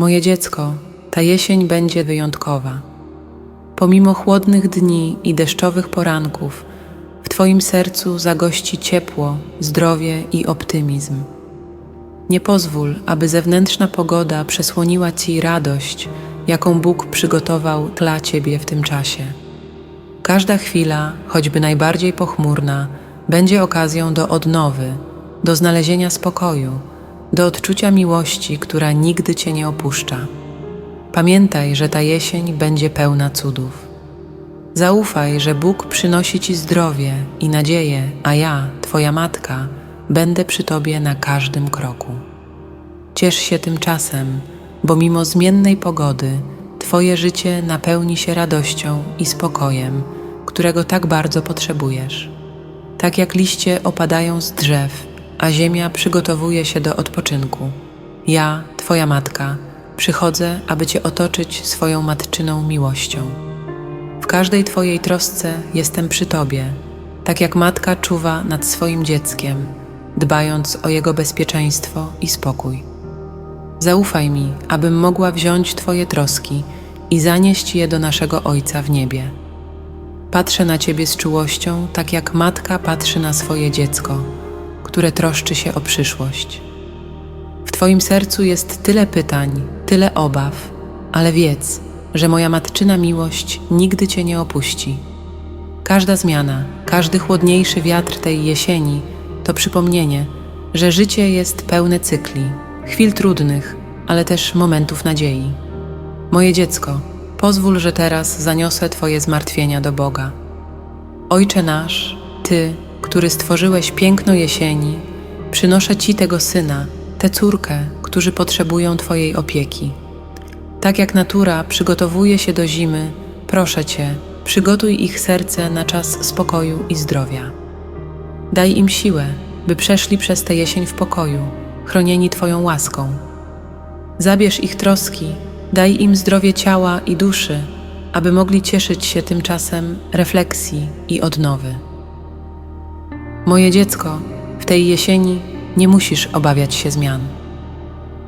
Moje dziecko, ta jesień będzie wyjątkowa. Pomimo chłodnych dni i deszczowych poranków, w Twoim sercu zagości ciepło, zdrowie i optymizm. Nie pozwól, aby zewnętrzna pogoda przesłoniła Ci radość, jaką Bóg przygotował dla Ciebie w tym czasie. Każda chwila, choćby najbardziej pochmurna, będzie okazją do odnowy, do znalezienia spokoju, do odczucia miłości, która nigdy Cię nie opuszcza. Pamiętaj, że ta jesień będzie pełna cudów. Zaufaj, że Bóg przynosi Ci zdrowie i nadzieję, a ja, Twoja matka, będę przy Tobie na każdym kroku. Ciesz się tym czasem, bo mimo zmiennej pogody, Twoje życie napełni się radością i spokojem, którego tak bardzo potrzebujesz. Tak jak liście opadają z drzew, a ziemia przygotowuje się do odpoczynku. Ja, Twoja matka, przychodzę, aby Cię otoczyć swoją matczyną miłością. W każdej Twojej trosce jestem przy Tobie, tak jak matka czuwa nad swoim dzieckiem, dbając o jego bezpieczeństwo i spokój. Zaufaj mi, abym mogła wziąć Twoje troski i zanieść je do naszego Ojca w niebie. Patrzę na Ciebie z czułością, tak jak matka patrzy na swoje dziecko, które troszczy się o przyszłość. W Twoim sercu jest tyle pytań, tyle obaw, ale wiedz, że moja matczyna miłość nigdy Cię nie opuści. Każda zmiana, każdy chłodniejszy wiatr tej jesieni to przypomnienie, że życie jest pełne cykli, chwil trudnych, ale też momentów nadziei. Moje dziecko, pozwól, że teraz zaniosę Twoje zmartwienia do Boga. Ojcze nasz, Ty, który stworzyłeś piękno jesieni, przynoszę Ci tego syna, tę córkę, którzy potrzebują Twojej opieki. Tak jak natura przygotowuje się do zimy, proszę Cię, przygotuj ich serce na czas spokoju i zdrowia. Daj im siłę, by przeszli przez tę jesień w pokoju, chronieni Twoją łaską. Zabierz ich troski, daj im zdrowie ciała i duszy, aby mogli cieszyć się tymczasem refleksji i odnowy. Moje dziecko, w tej jesieni nie musisz obawiać się zmian.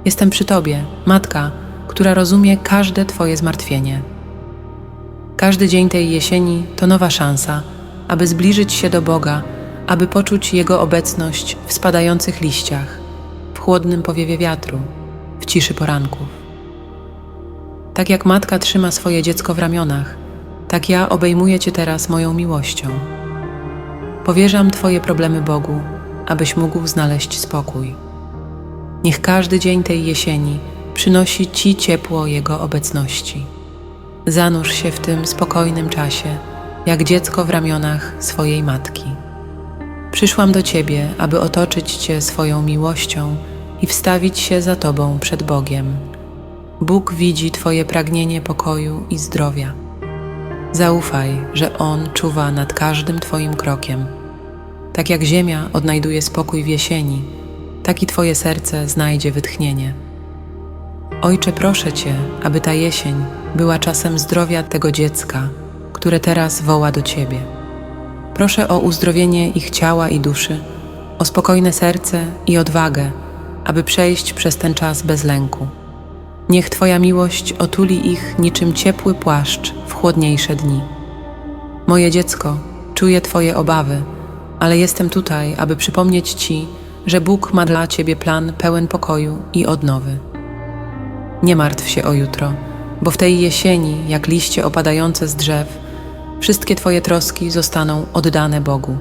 Jestem przy Tobie, matka, która rozumie każde Twoje zmartwienie. Każdy dzień tej jesieni to nowa szansa, aby zbliżyć się do Boga, aby poczuć Jego obecność w spadających liściach, w chłodnym powiewie wiatru, w ciszy poranków. Tak jak matka trzyma swoje dziecko w ramionach, tak ja obejmuję Cię teraz moją miłością. Powierzam Twoje problemy Bogu, abyś mógł znaleźć spokój. Niech każdy dzień tej jesieni przynosi Ci ciepło Jego obecności. Zanurz się w tym spokojnym czasie, jak dziecko w ramionach swojej matki. Przyszłam do Ciebie, aby otoczyć Cię swoją miłością i wstawić się za Tobą przed Bogiem. Bóg widzi Twoje pragnienie pokoju i zdrowia. Zaufaj, że On czuwa nad każdym Twoim krokiem. Tak jak ziemia odnajduje spokój w jesieni, tak i Twoje serce znajdzie wytchnienie. Ojcze, proszę Cię, aby ta jesień była czasem zdrowia tego dziecka, które teraz woła do Ciebie. Proszę o uzdrowienie ich ciała i duszy, o spokojne serce i odwagę, aby przejść przez ten czas bez lęku. Niech Twoja miłość otuli ich niczym ciepły płaszcz w chłodniejsze dni. Moje dziecko, czuję Twoje obawy, ale jestem tutaj, aby przypomnieć Ci, że Bóg ma dla Ciebie plan pełen pokoju i odnowy. Nie martw się o jutro, bo w tej jesieni, jak liście opadające z drzew, wszystkie Twoje troski zostaną oddane Bogu.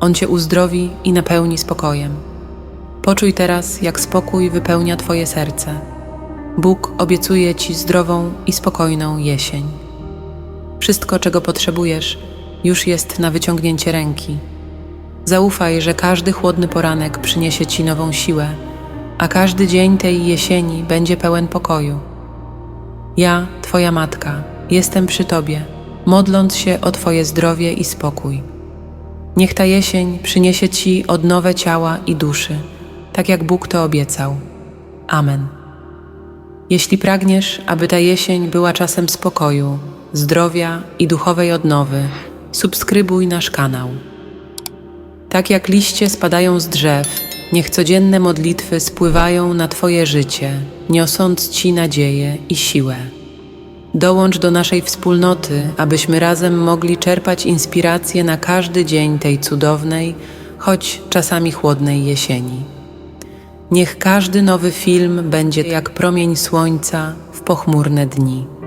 On Cię uzdrowi i napełni spokojem. Poczuj teraz, jak spokój wypełnia Twoje serce. Bóg obiecuje Ci zdrową i spokojną jesień. Wszystko, czego potrzebujesz, już jest na wyciągnięcie ręki. Zaufaj, że każdy chłodny poranek przyniesie Ci nową siłę, a każdy dzień tej jesieni będzie pełen pokoju. Ja, Twoja matka, jestem przy Tobie, modląc się o Twoje zdrowie i spokój. Niech ta jesień przyniesie Ci odnowę ciała i duszy, tak jak Bóg to obiecał. Amen. Jeśli pragniesz, aby ta jesień była czasem spokoju, zdrowia i duchowej odnowy, subskrybuj nasz kanał. Tak jak liście spadają z drzew, Niech codzienne modlitwy spływają na Twoje życie, niosąc Ci nadzieję i siłę. Dołącz do naszej wspólnoty, abyśmy razem mogli czerpać inspiracje na każdy dzień tej cudownej, choć czasami chłodnej jesieni. Niech każdy nowy film będzie jak promień słońca w pochmurne dni.